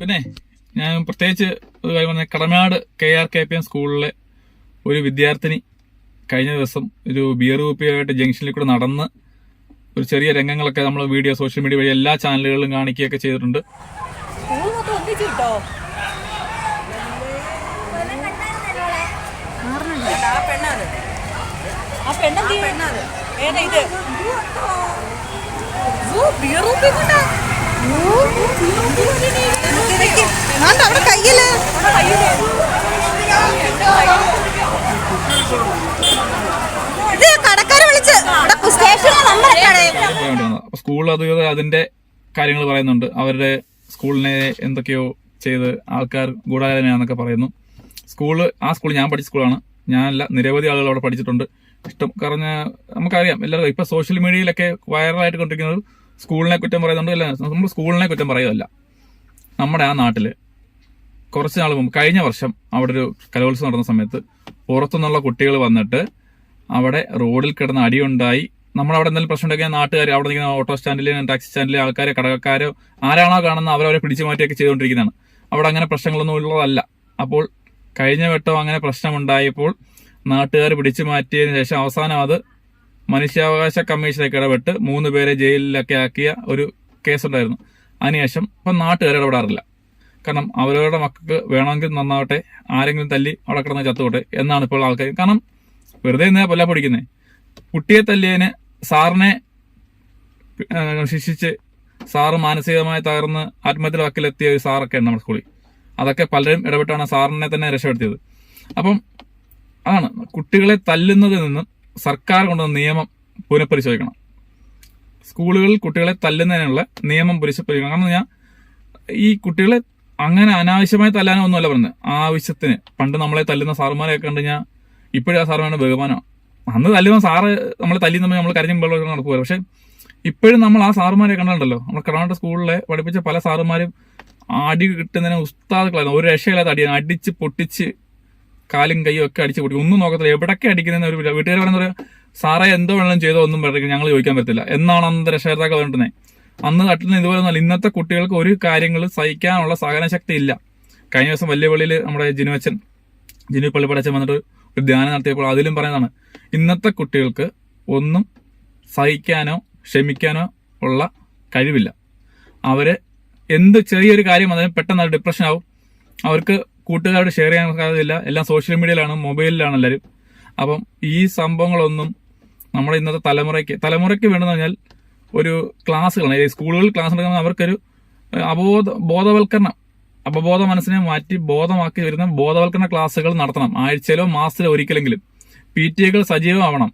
പിന്നെ ഞാൻ പ്രത്യേകിച്ച് ഒരു കാര്യം പറഞ്ഞാൽ Kadanad K R K P M സ്കൂളിലെ ഒരു വിദ്യാർത്ഥിനി കഴിഞ്ഞ ദിവസം ഒരു ബിയർ കുപ്പിയായിട്ട് ജംഗ്ഷനിൽ കൂടെ നടന്ന് ഒരു ചെറിയ രംഗങ്ങളൊക്കെ നമ്മൾ വീഡിയോ സോഷ്യൽ മീഡിയ വഴി എല്ലാ ചാനലുകളിലും കാണിക്കുകയൊക്കെ ചെയ്തിട്ടുണ്ട്. ഇത്? അവിടെ കയ്യിൽ. ഇത് കടക്കാരെ വിളിച്ച്. സ്കൂൾ അധികൃതർ അതിന്റെ കാര്യങ്ങൾ പറയുന്നുണ്ട്. അവരുടെ സ്കൂളിനെ എന്തൊക്കെയോ ചെയ്ത് ആൾക്കാർ ഗൂഢാലോചനയാണെന്നൊക്കെ പറയുന്നു. സ്കൂൾ ആ സ്കൂൾ ഞാൻ പഠിച്ച സ്കൂളാണ് ഞാനല്ല നിരവധി ആളുകൾ അവിടെ പഠിച്ചിട്ടുണ്ട്. ഇഷ്ടം കാരണം നമുക്കറിയാം എല്ലാവരും ഇപ്പൊ സോഷ്യൽ മീഡിയയിലൊക്കെ വൈറലായിട്ട് കൊണ്ടിരിക്കുന്നത് സ്കൂളിനെ കുറ്റം പറയുന്നുണ്ട് അല്ല നമ്മൾ സ്കൂളിനെ കുറ്റം പറയുകയല്ല. നമ്മുടെ ആ നാട്ടിൽ കുറച്ച് നാൾ മുമ്പ് കഴിഞ്ഞ വർഷം അവിടെ ഒരു കലോത്സവം നടന്ന സമയത്ത് പുറത്തുനിന്നുള്ള കുട്ടികൾ വന്നിട്ട് അവിടെ റോഡിൽ കിടന്ന് അടിയുണ്ടായി. നമ്മൾ അവിടെ എന്തെങ്കിലും പ്രശ്നം ഉണ്ടെങ്കിൽ നാട്ടുകാർ അവിടെ നിൽക്കുന്ന ഓട്ടോ സ്റ്റാൻഡിലെ ടാക്സി സ്റ്റാൻഡിലെ ആൾക്കാരെ കടകക്കാരോ ആരാണോ കാണുന്ന അവരവരെ പിടിച്ചു മാറ്റിയൊക്കെ ചെയ്തുകൊണ്ടിരിക്കുന്നതാണ്. അവിടെ അങ്ങനെ പ്രശ്നങ്ങളൊന്നും ഉള്ളതല്ല. അപ്പോൾ കഴിഞ്ഞ വട്ടം അങ്ങനെ പ്രശ്നമുണ്ടായപ്പോൾ നാട്ടുകാർ പിടിച്ചു മാറ്റിയതിനു ശേഷം അവസാനം അത് മനുഷ്യാവകാശ കമ്മീഷനൊക്കെ ഇടപെട്ട് മൂന്ന് പേരെ ജയിലിലൊക്കെ ആക്കിയ ഒരു കേസുണ്ടായിരുന്നു. അതിനുശേഷം ഇപ്പം നാട്ടുകാർ ഇടപെടാറില്ല. കാരണം അവരവരുടെ മക്കൾക്ക് വേണമെങ്കിൽ നന്നാവട്ടെ ആരെങ്കിലും തല്ലി അവിടെ കിടന്ന് ചത്തുകൊട്ടെ എന്നാണ് ഇപ്പോൾ ആൾക്കാർ കാരണം വെറുതെ ഇന്നേ കൊല്ലാൻ പഠിക്കുന്നത് കുട്ടിയെ തല്ലിയതിന് സാറിനെ ശിക്ഷിച്ച് സാറ് മാനസികമായി തകർന്ന് ആത്മഹത്യ വക്കിലെത്തിയ ഒരു സാറൊക്കെ ഉണ്ട് നമ്മുടെ സ്കൂളിൽ. അതൊക്കെ പലരും ഇടപെട്ടാണ് സാറിനെ തന്നെ രക്ഷപ്പെടുത്തിയത്. അപ്പം അതാണ് കുട്ടികളെ തല്ലുന്നതിൽ നിന്നും സർക്കാർ കൊണ്ടുവന്ന നിയമം പുനഃപരിശോധിക്കണം. സ്കൂളുകളിൽ കുട്ടികളെ തല്ലുന്നതിനുള്ള നിയമം പുനഃപരിശോധിക്കണം കാരണം ഞാൻ ഈ കുട്ടികളെ അങ്ങനെ അനാവശ്യമായി തല്ലാനോ ഒന്നുമല്ല പറഞ്ഞത്. ആവശ്യത്തിന്. പണ്ട് നമ്മളെ തല്ലുന്ന സാറുമാരെയൊക്കെ കണ്ട് ഞാൻ ഇപ്പോഴും ആ സാറുമാരുടെ ബഹുമാനമാണ്. അന്ന് തല്ലുന്ന സാറ് നമ്മളെ തല്ലുന്ന നമ്മൾ കരഞ്ഞുമ്പോൾ നടക്കുമല്ലോ പക്ഷെ ഇപ്പോഴും നമ്മൾ ആ സാറുമാരെ കണ്ടിട്ടുണ്ടല്ലോ നമ്മുടെ കർണാടക സ്കൂളിലെ പഠിപ്പിച്ച പല സാറുമാരും അടി കിട്ടുന്നതിന് ഉസ്താദുകളായിരുന്നു ഒരു രക്ഷയില്ലാത്ത അടിയാണ്. അടിച്ച് പൊട്ടിച്ച് കാലും കൈയും ഒക്കെ അടിച്ച് കൂടി ഒന്നും നോക്കത്തില്ല. എവിടൊക്കെ അടിക്കുന്നതെന്ന് ഒരു വീട്ടുകാർ പറയുന്നത് സാറേ എന്തോ വേണമെങ്കിലും ചെയ്തോ ഒന്നും പറയുക ഞങ്ങൾ ചോദിക്കാൻ പറ്റില്ല എന്നാണ് അന്ന് രക്ഷകർത്താക്കൾ പറഞ്ഞിട്ടുന്നത് അന്ന് തട്ടുന്ന ഇതുപോലെ നല്ല ഇന്നത്തെ കുട്ടികൾക്ക് ഒരു കാര്യങ്ങൾ സഹിക്കാനുള്ള സഹനശക്തി ഇല്ല. കഴിഞ്ഞ ദിവസം വലിയ പള്ളിയിൽ നമ്മുടെ ജിനുവച്ചൻ ജിനു പള്ളിപ്പടച്ചൻ വന്നിട്ട് ഒരു ധ്യാനം നടത്തിയപ്പോൾ അതിലും പറയുന്നതാണ് ഇന്നത്തെ കുട്ടികൾക്ക് ഒന്നും സഹിക്കാനോ ക്ഷമിക്കാനോ ഉള്ള കഴിവില്ല. അവർ എന്ത് ചെറിയൊരു കാര്യം വന്നാലും പെട്ടെന്ന് ഡിപ്രഷൻ ആവും. അവർക്ക് കൂട്ടുകാരോട് ഷെയർ ചെയ്യാൻ സാധ്യതയില്ല. എല്ലാം സോഷ്യൽ മീഡിയയിലാണ് മൊബൈലിലാണ് എല്ലാവരും അപ്പം ഈ സംഭവങ്ങളൊന്നും നമ്മുടെ ഇന്നത്തെ തലമുറയ്ക്ക് തലമുറയ്ക്ക് വേണ്ടെന്ന് പറഞ്ഞാൽ ഒരു ക്ലാസ്സുകളാണ്. സ്കൂളുകളിൽ ക്ലാസ് എടുക്കുന്ന അവർക്കൊരു അബോധ ബോധവൽക്കരണം. അപബോധ മനസ്സിനെ മാറ്റി ബോധമാക്കി വരുന്ന ബോധവൽക്കരണ ക്ലാസ്സുകൾ നടത്തണം. ആഴ്ചയിലോ മാസത്തിലോ ഒരിക്കലെങ്കിലും. പി ടി എകൾ സജീവമാവണം.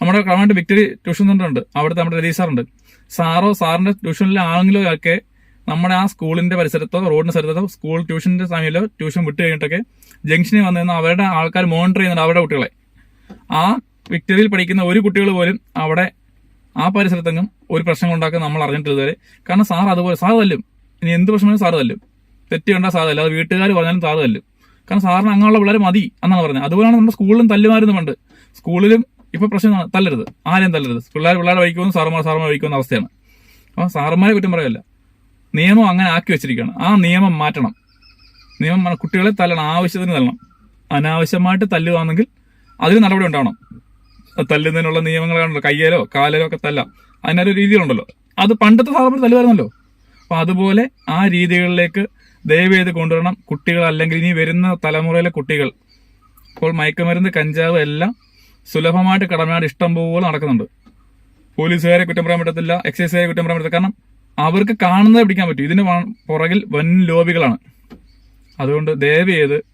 നമ്മുടെ കമാൻഡ് വിക്ടറി ട്യൂഷൻ സെന്റർ ഉണ്ട് അവിടുത്തെ നമ്മുടെ രതീഷ് സാറുണ്ട്. സാറോ സാറിന്റെ ട്യൂഷനിലെ ആണെങ്കിലോ ഒക്കെ നമ്മുടെ ആ സ്കൂളിന്റെ പരിസരത്തോ റോഡിന്റെ സ്ഥലത്തോ സ്കൂൾ ട്യൂഷന്റെ സമയത്തോ ട്യൂഷൻ വിട്ട് കഴിഞ്ഞിട്ടൊക്കെ ജംഗ്ഷനിൽ വന്നു നിന്ന് അവരുടെ ആൾക്കാർ മോണിറ്റർ ചെയ്യുന്നുണ്ട് അവരുടെ കുട്ടികളെ. ആ വിക്ടറിയിൽ പഠിക്കുന്ന ഒരു കുട്ടികൾ പോലും അവിടെ ആ പരിസരത്തെങ്ങും ഒരു പ്രശ്നം ഉണ്ടാക്കാൻ നമ്മൾ അറിഞ്ഞിട്ടില്ല വരെ കാരണം സാർ അതുപോലെ സാർ തല്ലും. ഇനി എന്ത് പ്രശ്നമായാലും സാർ തല്ലും. തെറ്റ് കണ്ടാൽ സാർ തല്ലും. അത് വീട്ടുകാർ പറഞ്ഞാലും സാർ തല്ലും. കാരണം സാറിന് അങ്ങനെയുള്ള പിള്ളേർ മതി എന്നാണ് പറഞ്ഞത്. അതുപോലെയാണ് നമ്മുടെ സ്കൂളിലും തല്ലുമായിരുന്നു പണ്ട്. സ്കൂളിലും ഇപ്പൊ പ്രശ്നം തല്ലരുത്. ആരെയും തല്ലരുത്. പിള്ളേർ പിള്ളേരെ വഹിക്കുമെന്ന് സാറുമാർ സാറുമാർ വഹിക്കുമെന്ന അവസ്ഥയാണ്. അപ്പോൾ സാറന്മാരെ കുറ്റം പറയല്ല. നിയമം അങ്ങനെ ആക്കി വെച്ചിരിക്കുകയാണ്. ആ നിയമം മാറ്റണം. നിയമം കുട്ടികളെ തല്ലണം. ആവശ്യത്തിന് തല്ലണം. അനാവശ്യമായിട്ട് തല്ലുവാണെങ്കിൽ അതിന് നടപടി ഉണ്ടാവണം. തല്ലുന്നതിനുള്ള നിയമങ്ങൾ കാണുമല്ലോ കയ്യേലോ കാലിലോ ഒക്കെ തല്ലാം. അതിനൊരു രീതികളുണ്ടല്ലോ. അത് പണ്ടത്തെ സാധാരണ തല്ലുമായിരുന്നല്ലോ അപ്പൊ അതുപോലെ ആ രീതികളിലേക്ക് ദയവ് ചെയ്ത് കൊണ്ടുവരണം. കുട്ടികൾ അല്ലെങ്കിൽ ഇനി വരുന്ന തലമുറയിലെ കുട്ടികൾ. ഇപ്പോൾ മയക്കുമരുന്ന് കഞ്ചാവ് എല്ലാം സുലഭമായിട്ട് കടമയാണ് ഇഷ്ടം പോലെ നടക്കുന്നുണ്ട്. പോലീസുകാരെ കുറ്റം പറയാൻ പറ്റത്തില്ല. എക്സൈസുകാരെ കുറ്റം പറയാൻ പറ്റത്തില്ല. കാരണം അവർക്ക് കാണുന്നത് പിടിക്കാൻ പറ്റും. ഇതിന് പുറകിൽ വൻ ലോബികളാണ്. അതുകൊണ്ട് ദയവ് ചെയ്ത്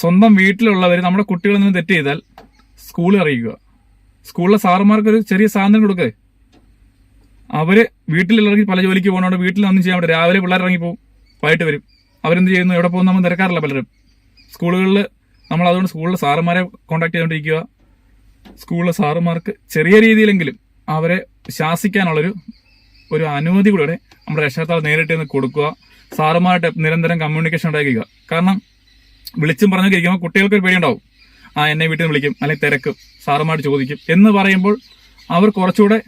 സ്വന്തം വീട്ടിലുള്ളവർ നമ്മുടെ കുട്ടികളിൽ നിന്ന് തെറ്റ് ചെയ്താൽ സ്കൂളിൽ അറിയിക്കുക. സ്കൂളിലെ സാറുമാർക്ക് ഒരു ചെറിയ സാധനം കൊടുക്കുക അവർ വീട്ടിലുള്ളവർക്ക് പല ജോലിക്ക് പോകുന്നതുകൊണ്ട് വീട്ടിൽ ഒന്നും ചെയ്യാൻ പറ്റും രാവിലെ പിള്ളേർ ഇറങ്ങിപ്പോവും. വൈകിട്ട് വരും. അവരെന്ത് ചെയ്യുന്നു? എവിടെ പോകുന്നു? നമ്മൾ തിരക്കാറില്ല പലരും. സ്കൂളുകളിൽ നമ്മൾ അതുകൊണ്ട് സ്കൂളിലെ സാറുമാരെ കോൺടാക്ട് ചെയ്തുകൊണ്ടിരിക്കുക സ്കൂളിലെ സാറുമാർക്ക് ചെറിയ രീതിയിലെങ്കിലും അവരെ ശാസിക്കാനുള്ളൊരു ഒരു അനുമതി കൂടെ നമ്മുടെ രക്ഷകർത്താവ് നേരിട്ട് നിന്ന് കൊടുക്കുക. സാറുമായിട്ട് നിരന്തരം കമ്മ്യൂണിക്കേഷൻ ഉണ്ടാക്കുക കാരണം വിളിച്ചും പറഞ്ഞൊക്കെ ഇരിക്കുമ്പോൾ കുട്ടികൾക്ക് ഒരു പേടിയുണ്ടാവും. ആ എന്നെ വീട്ടിൽ നിന്ന് വിളിക്കും അല്ലെങ്കിൽ തിരക്കും. സാറുമായിട്ട് ചോദിക്കും. എന്ന് പറയുമ്പോൾ അവർ കുറച്ചുകൂടെ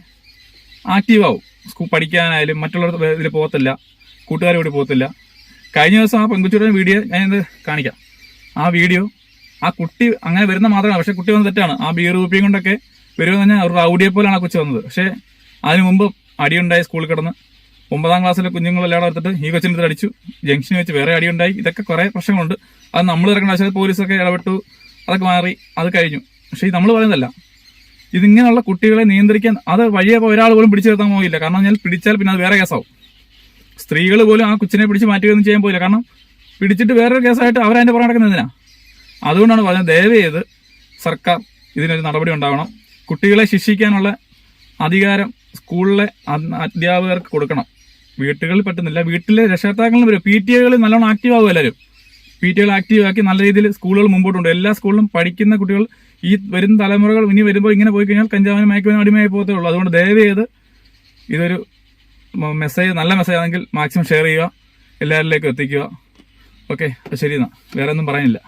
ആക്റ്റീവ് സ്കൂൾ പഠിക്കാനായാലും മറ്റുള്ളവർ ഇതിൽ പോകത്തില്ല. കൂട്ടുകാർ കൂടി പോകത്തില്ല. കഴിഞ്ഞ ദിവസം ആ പെൺകുച്ചിയുടെ വീഡിയോ ഞാൻ ഇത് കാണിക്കാം. ആ വീഡിയോ ആ കുട്ടി അങ്ങനെ വരുന്ന മാത്രമാണ് പക്ഷെ കുട്ടി വന്ന് തെറ്റാണ്. ആ ബിയർ കുപ്പിയും കൊണ്ടൊക്കെ വരുമെന്ന് പറഞ്ഞാൽ ഒരു റൗഡിയെ പോലെയാണ് ആ കൊച്ചു വന്നത്. പക്ഷേ അതിന് മുമ്പ് അടിയുണ്ടായി സ്കൂളിൽ കിടന്ന്. ഒമ്പതാം ക്ലാസ്സിലെ കുഞ്ഞുങ്ങളെല്ലാം എടുത്തിട്ട് ഈ കൊച്ചിന്റെ അടുത്ത് അടിച്ചു. ജംഗ്ഷനിൽ വെച്ച് വേറെ അടിയുണ്ടായി. ഇതൊക്കെ കുറേ പ്രശ്നങ്ങളുണ്ട്. അത് നമ്മൾ ഇറക്കേണ്ട ആവശ്യം പോലീസൊക്കെ ഇടപെട്ടു. അതൊക്കെ മാറി. അത് കഴിഞ്ഞു. പക്ഷേ ഇത് നമ്മൾ പറയുന്നതല്ല. ഇതിങ്ങനെയുള്ള കുട്ടികളെ നിയന്ത്രിക്കാൻ അത് വഴിയെ ഒരാൾ പോലും പിടിച്ചു നിർത്താൻ പോകില്ല കാരണം ഞാൻ പിടിച്ചാൽ പിന്നെ അത് വേറെ കേസാവും. സ്ത്രീകൾ പോലും ആ കൊച്ചിനെ പിടിച്ച് മാറ്റുകയൊന്നും ചെയ്യാൻ പോയില്ല. കാരണം പിടിച്ചിട്ട് വേറൊരു കേസായിട്ട് അവരതിന്റെ പുറം നടക്കുന്നതിനാ അതുകൊണ്ടാണ് പറഞ്ഞത്. ദയവ് ചെയ്ത് സർക്കാർ ഇതിനൊരു നടപടി ഉണ്ടാവണം. കുട്ടികളെ ശിക്ഷിക്കാനുള്ള അധികാരം സ്കൂളിലെ അധ്യാപകർക്ക് കൊടുക്കണം. വീട്ടുകളിൽ പറ്റുന്നില്ല. വീട്ടിലെ രക്ഷകർത്താക്കളും വരും. പി ടി എകളിൽ നല്ലോണം ആക്റ്റീവ് ആവും എല്ലാവരും. പി ടി എകൾ ആക്റ്റീവ് ആക്കി നല്ല രീതിയിൽ സ്കൂളുകൾ മുമ്പോട്ടുണ്ട്. എല്ലാ സ്കൂളിലും പഠിക്കുന്ന കുട്ടികൾ ഈ വരുന്ന തലമുറകൾ ഇനി വരുമ്പോൾ ഇങ്ങനെ പോയി കഴിഞ്ഞാൽ കഞ്ചാവിനും മയക്കുവിനും അടിമയായി പോകത്തേ ഉള്ളൂ. അതുകൊണ്ട് ദയവ് ചെയ്ത് ഇതൊരു മെസ്സേജ് നല്ല മെസ്സേജ് ആണെങ്കിൽ മാക്സിമം ഷെയർ ചെയ്യുക. എല്ലാവരിലേക്കും എത്തിക്കുക. ഓക്കെ ശരി എന്നാൽ വേറെ ഒന്നും പറയാനില്ല.